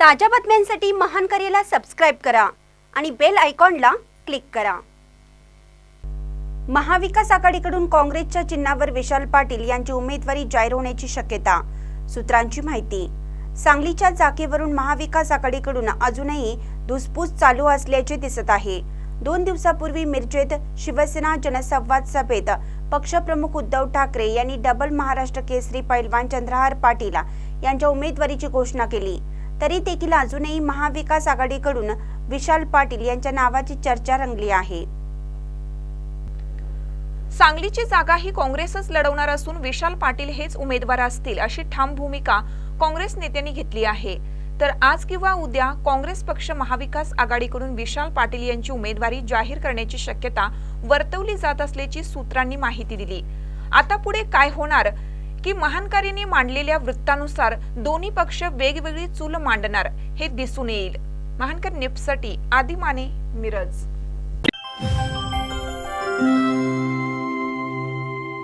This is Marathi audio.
ताज्या बातम्यांसाठी महान करेला सबस्क्राईब करा आणि बेल आयकॉनला क्लिक करा. महाविकास आघाडीकडून काँग्रेसच्या चिन्हावर विशाल पाटील यांची उमेदवारी जाहीर होण्याची शक्यता सूत्रांची माहिती. सांगलीच्या जागेवरून महाविकास आघाडीकडून अजूनही धुसफूस चालू असल्याचे दिसत आहे. दोन दिवसापूर्वी मिरजेत शिवसेना जनसंवाद सभेत पक्षप्रमुख उद्धव ठाकरे यांनी डबल महाराष्ट्र केसरी पैलवान चंद्रहार पाटील यांच्या उमेदवारीची घोषणा केली. तरी देखील अजूनही महाविकास आघाडीकडून विशाल पाटील यांच्या नावाची चर्चा रंगली आहे. सांगलीची जागा ही काँग्रेसच लढवणार असून विशाल पाटील हेच उमेदवार असतील अशी ठाम भूमिका काँग्रेस नेत्यांनी घेतली आहे. तर आज किंवा उद्या काँग्रेस पक्ष महाविकास आघाडीकडून विशाल पाटील यांची उमेदवारी जाहीर करण्याची शक्यता वर्तवली जात असल्याची सूत्रांनी माहिती दिली. आता पुढे काय होणार? की महानकारीने मांडलेल्या वृत्तानुसार दोन्ही पक्ष वेगवेगळी चूल मांडणार हे दिसून येईल. महानकर निप्ससाठी आदी माने मिरज.